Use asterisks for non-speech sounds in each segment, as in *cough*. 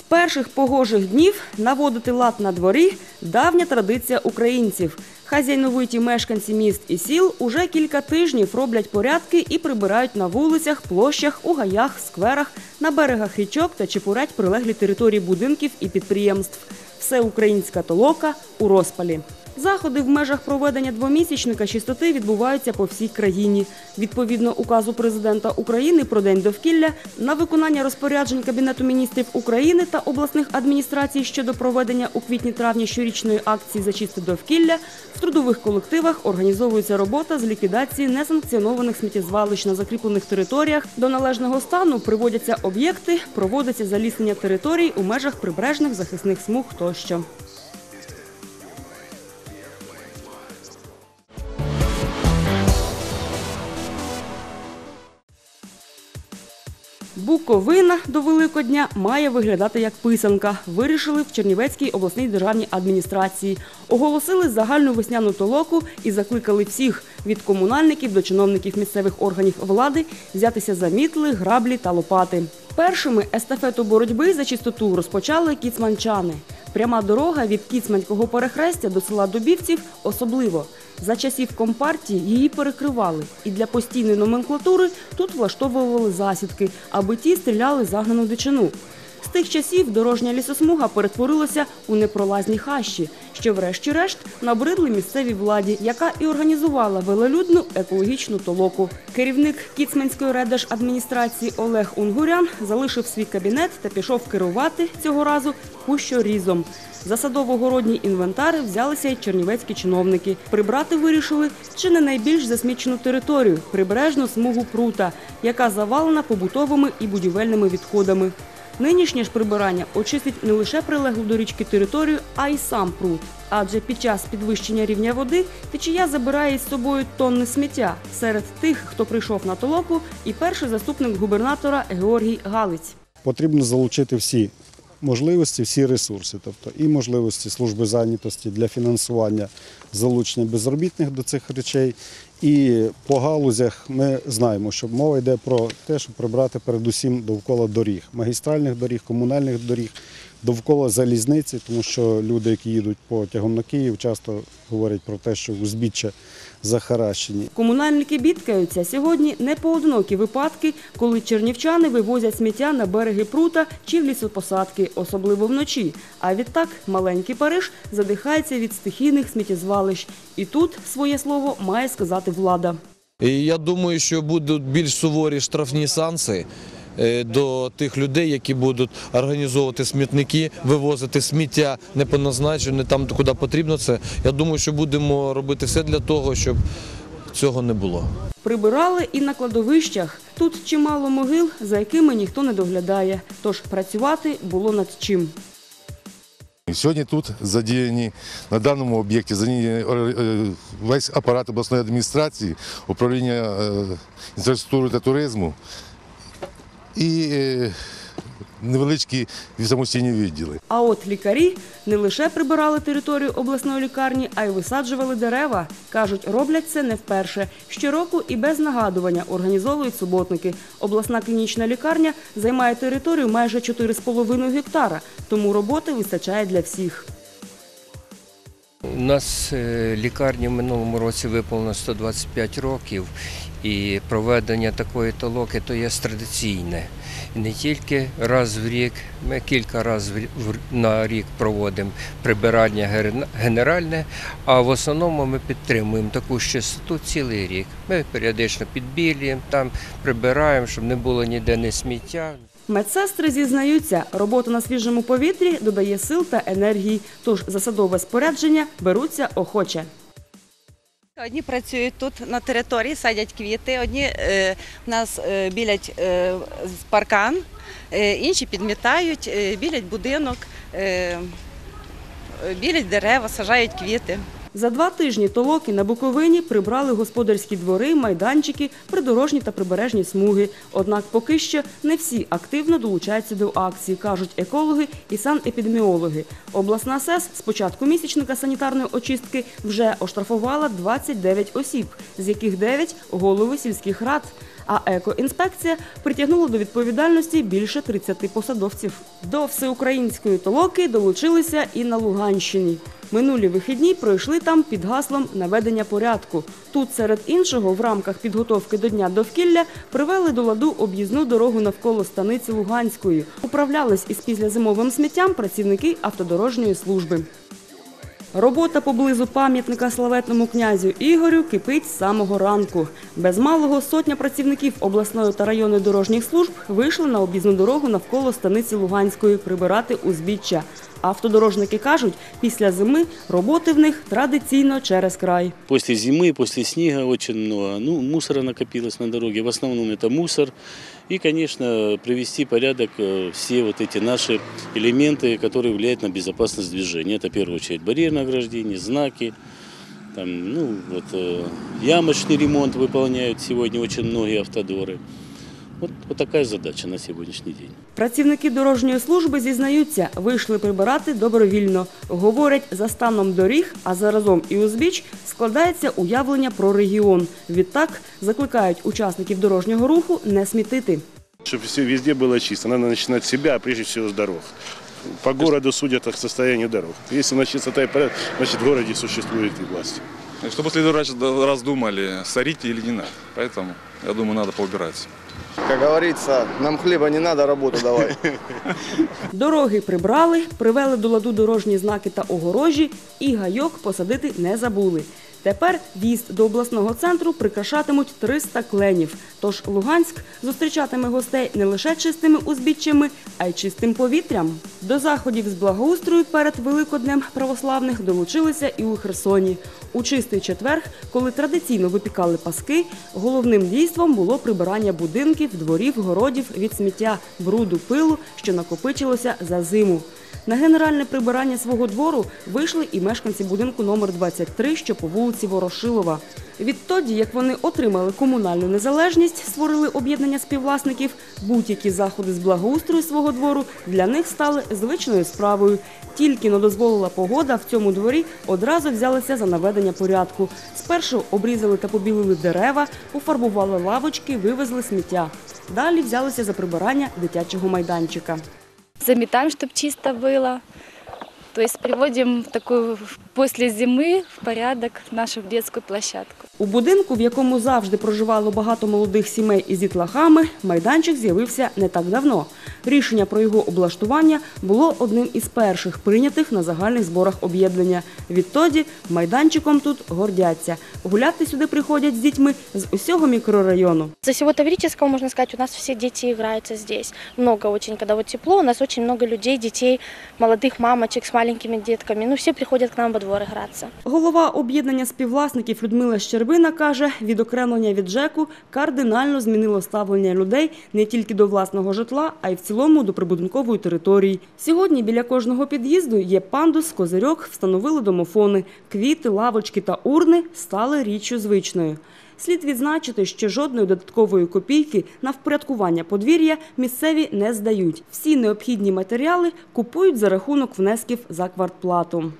перших погожих днів наводити лад на дворі давня традиція українців. Хазяйновиті мешканці міст і сіл уже кілька тижнів роблять порядки і прибирають на вулицях, площах, у гаях, скверах, на берегах річок та чепурять прилеглі території будинків і підприємств. Все українська толока у розпалі. Заходи в межах проведення двомісячника чистоти відбуваються по всій країні. Відповідно указу президента України про день довкілля на виконання розпоряджень Кабінету міністрів України та обласних адміністрацій щодо проведення у квітні-травні щорічної акції за чисте довкілля в трудових колективах організовується робота з ліквідації несанкціонованих сміттєзвалищ на закріплених територіях. До належного стану приводяться об'єкти, проводиться заліснення територій у межах прибережних захисних смуг тощо. Буковина до Великодня має виглядати як писанка. Вирішили в Чернівецькій обласній державній адміністрації. Оголосили загальну весняну толоку і закликали всіх від комунальників до чиновників місцевих органів влади взятися за мітли, граблі та лопати. Першими естафету боротьби за чистоту розпочали кіцманчани. Пряма дорога від Кіцманського перехрестя до села Дубівців особливо. За часів компартії її перекривали, і для постійної номенклатури тут влаштовували засідки, аби ті стріляли загнану дичину. З тих часів дорожня лісосмуга перетворилася у непролазні хащі, що врешті-решт набридли місцевій владі, яка і організувала велолюдну екологічну толоку. Керівник Кіцманської райдержадміністрації Олег Унгурян залишив свій кабінет та пішов керувати цього разу кущорізом. За садово-городній інвентар взялися й чернівецькі чиновники. Прибрати вирішили чи не найбільш засмічену територію прибережну смугу прута, яка завалена побутовими і будівельними відходами. Нинішнє ж прибирання очистить не лише прилеглу до річки територію, а й сам пруд. Адже під час підвищення рівня води течія забирає із собою тонни сміття. Серед тих, хто прийшов на толоку, і перший заступник губернатора Георгій Галиць. потрібно залучити всі можливості, всі ресурси, тобто і можливості служби зайнятості для фінансування залучення безробітних до цих речей. І по галузях ми знаємо, що мова йде про те, щоб прибрати передусім довкола доріг, магістральних доріг, комунальних доріг, довкола залізниці, тому що люди, які їдуть потягом на Київ, часто говорять про те, що узбіччя захаращені. Комунальники бідкаються сьогодні не поодинокі випадки, коли чернівчани вивозять сміття на береги прута чи в лісопосадки, особливо вночі. А відтак маленький Париж задихається від стихійних сміттєзвалищ. І тут своє слово має сказати влада. І я думаю, що будуть більш суворі штрафні санкції до тих людей, які будуть організовувати смітники, вивозити сміття не по назначенню, не там, куди потрібно це. Я думаю, що будемо робити все для того, щоб цього не було. Прибирали і на кладовищах. Тут чимало могил, за якими ніхто не доглядає. Тож працювати було над чим. Сьогодні тут задіяні на даному об'єкті задіяні е, весь апарат обласної адміністрації, управління е, інфраструктури та туризму і е, невеличкі самостійні відділи. А от лікарі не лише прибирали територію обласної лікарні, а й висаджували дерева. Кажуть, роблять це не вперше. Щороку і без нагадування організовують суботники. Обласна клінічна лікарня займає територію майже 4,5 гектара, тому роботи вистачає для всіх. У нас е, лікарні в минулому році виповнено 125 років, і проведення такої толоки то є традиційне. Не тільки раз в рік, ми кілька разів на рік проводимо прибирання генеральне, а в основному ми підтримуємо таку чистоту цілий рік. Ми періодично підбілюємо, там прибираємо, щоб не було ніде не сміття. Медсестри зізнаються, робота на свіжому повітрі додає сил та енергії, тож за садове спорядження беруться охоче. Одні працюють тут на території, садять квіти, одні е, в нас е, білять е, паркан, е, інші підмітають, е, білять будинок, е, білять дерева, сажають квіти. За два тижні толоки на Буковині прибрали господарські двори, майданчики, придорожні та прибережні смуги. Однак поки що не всі активно долучаються до акції, кажуть екологи і санепідеміологи. Обласна СЕС з початку місячника санітарної очистки вже оштрафувала 29 осіб, з яких 9 – голови сільських рад. А екоінспекція притягнула до відповідальності більше 30 посадовців. До всеукраїнської толоки долучилися і на Луганщині. Минулі вихідні пройшли там під гаслом наведення порядку. Тут, серед іншого, в рамках підготовки до дня довкілля привели до ладу об'їзну дорогу навколо станиці Луганської. Управлялись із післязимовим сміттям працівники автодорожньої служби. Робота поблизу пам'ятника славетному князю Ігорю кипить з самого ранку. Без малого сотня працівників обласної та районної дорожніх служб вийшли на об'їзну дорогу навколо станиці Луганської прибирати узбіччя. Автодорожники кажуть, після зими роботи в них традиційно через край. После зимы, после снега очень много. Ну, мусора накопилось на дороге. В основном это мусор. И, конечно, привести в порядок э, все вот эти наши элементы, которые влияют на безопасность движения. Это, в первую очередь, барьерное ограждение, знаки. Там, ну, вот, э, ямочный ремонт выполняют сегодня очень многие автодоры. Вот, вот такая задача на сегодняшний день. Працівники дорожньої служби зізнаються, вийшли прибирати добровільно. Говорять, за станом доріг, а заразом і узбіч складається уявлення про регіон. Відтак закликають учасників дорожнього руху не смітити. Чтобы все везде было чисто. Надо начинать с себя, а прежде всего с дорог. По городу судят о состоянии дорог. Если у нас чистота и порядок, значит в городе существует и власть. И Чтобы следующий раз раздумали, сорить или не надо. Поэтому, я думаю, надо поубираться. Как говориться, нам хліба не треба, роботу давай. *laughs* Дороги прибрали, привели до ладу дорожні знаки та огорожі і гайок посадити не забули. Тепер в'їзд до обласного центру прикрашатимуть 300 кленів. Тож Луганськ зустрічатиме гостей не лише чистими узбіччями, а й чистим повітрям. До заходів з благоустрою перед Великоднем православних долучилися і у Херсоні. У чистий четверг, коли традиційно випікали паски, головним дійством було прибирання будинків, дворів, городів від сміття, бруду, пилу, що накопичилося за зиму. На генеральне прибирання свого двору вийшли і мешканці будинку номер 23, що по вулиці Ворошилова. Відтоді, як вони отримали комунальну незалежність, створили об'єднання співвласників, будь-які заходи з благоустрою свого двору для них стали звичною справою. Тільки но дозволила погода в цьому дворі одразу взялися за наведення порядку. Спершу обрізали та побілили дерева, пофарбували лавочки, вивезли сміття. Далі взялися за прибирання дитячого майданчика. Заметаем, чтобы чисто было. То есть приводим в такую после зимы в порядок нашу детскую площадку. У будинку, в якому завжди проживало багато молодих сімей із дітлахами, майданчик з'явився не так давно. Рішення про його облаштування було одним із перших прийнятих на загальних зборах об'єднання. Відтоді майданчиком тут гордяться. Гуляти сюди приходять з дітьми з усього мікрорайону. За всего Таврического, можно сказать, у нас все дети играются здесь. Много очень, когда тепло, у нас очень много людей, детей, молодых мамочек с маленькими детками. Ну, все приходят к нам во двор играться. Голова об'єднання співвласників Людмила Щербина каже, відокремлення від ЖЕКу кардинально змінило ставлення людей не тільки до власного житла, а й в цілому до прибудинкової території. Сьогодні біля кожного під'їзду є пандус, козирьок, встановили домофони, квіти, лавочки та урни стали річчю звичною. Слід відзначити, що жодної додаткової копійки на впорядкування подвір'я місцеві не здають. Всі необхідні матеріали купують за рахунок внесків за квартплату.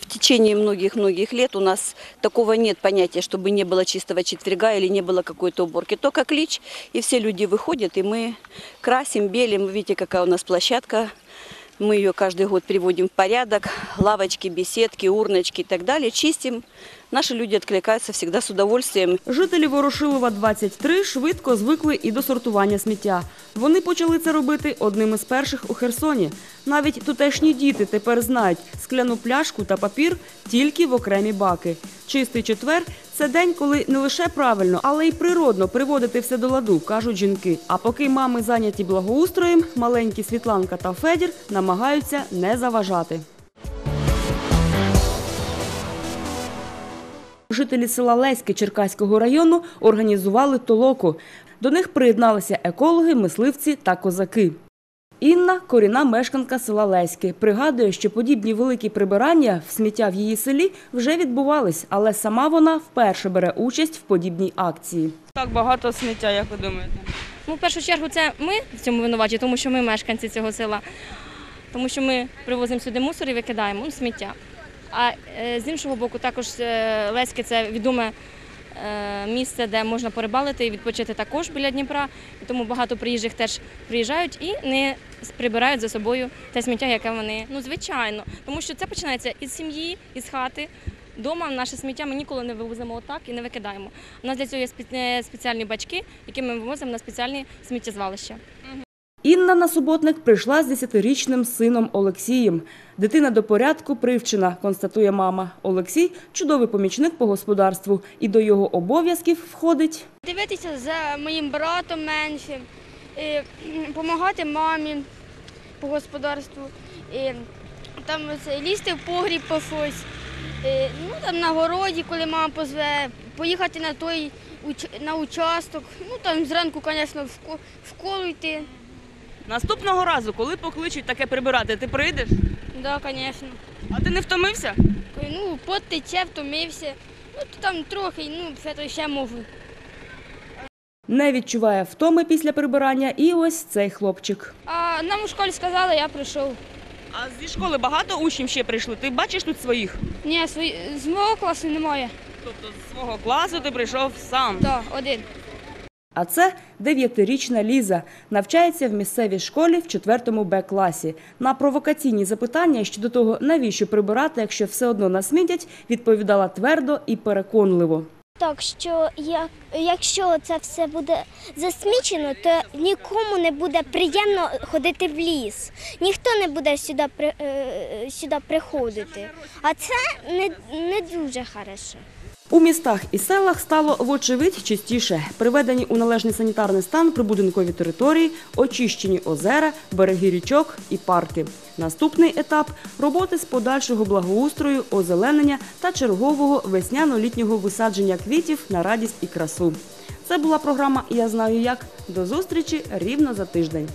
В течение многих-многих лет у нас такого нет понятия, чтобы не было чистого четверга или не было какой-то уборки. Только клич, и все люди выходят, и мы красим, белим. Видите, какая у нас площадка. Мы ее каждый год приводим в порядок. Лавочки, беседки, урночки и так далее. Чистим. Наши люди откликаются всегда с удовольствием. Жителі Ворошилова 23 швидко звикли і до сортування сміття. Вони почали це робити одним із перших у Херсоні. Навіть тутешні діти тепер знають скляну пляшку та папір тільки в окремі баки. Чистий четвер це день, коли не лише правильно, але й природно приводити все до ладу, кажуть жінки. А поки мами зайняті благоустроєм, маленькі Світланка та Федір намагаються не заважати. Жителі села Леське Черкаського району організували толоку. До них приєдналися екологи, мисливці та козаки. Інна корінна мешканка села Леське. Пригадує, що подібні великі прибирання в сміття в її селі вже відбувались, але сама вона вперше бере участь в подібній акції. Так багато сміття, як ви думаєте? Ну, в першу чергу, це ми в цьому винуваті, тому що ми мешканці цього села. Тому що ми привозимо сюди мусор і викидаємо ну, сміття. А е, з іншого боку, також е, Леське це відоме місце, де можна порибалити і відпочити також біля Дніпра. Тому багато приїжджих теж приїжджають і не прибирають за собою те сміття, яке вони ну звичайно, тому що це починається із сім'ї, із хати. Дома наше сміття ми ніколи не вивозимо отак і не викидаємо. У нас для цього є е, спеціальні бачки, які ми вивозимо на спеціальні сміттєзвалища. Інна на суботник прийшла з 10-річним сином Олексієм. Дитина до порядку привчена, констатує мама. Олексій – чудовий помічник по господарству. І до його обов'язків входить Дивитися за моїм братом меншим, допомагати мамі по господарству, і, там лізти в погріб по щось, ну, там на городі, коли мама позве, поїхати на той на участок, ну там зранку, звісно, в школу йти. Наступного разу, коли покличуть таке прибирати, ти прийдеш? Да, звісно. А ти не втомився? Ну, пот тече, втомився. Ну, то там трохи, ну, все то ще можу. Не відчуває втоми після прибирання і ось цей хлопчик. А нам у школі сказали, я прийшов. А зі школи багато учнів ще прийшли? Ти бачиш тут своїх? Ні, свої... з мого класу немає. Тобто з свого класу ти прийшов сам? Так, один. А це дев'ятирічна Ліза. Навчається в місцевій школі в 4 Б-класі. На провокаційні запитання щодо того, навіщо прибирати, якщо все одно насмітять, відповідала твердо і переконливо. Так що як, якщо це все буде засмічено, то нікому не буде приємно ходити в ліс. Ніхто не буде сюди, е, сюди приходити. А це не, не дуже хорошо. У містах і селах стало вочевидь чистіше. Приведені у належний санітарний стан прибудинкові території, очищені озера, береги річок і парки. Наступний етап роботи з подальшого благоустрою, озеленення та чергового весняно-літнього висадження квітів на радість і красу. Це була програма Я знаю як. До зустрічі рівно за тиждень.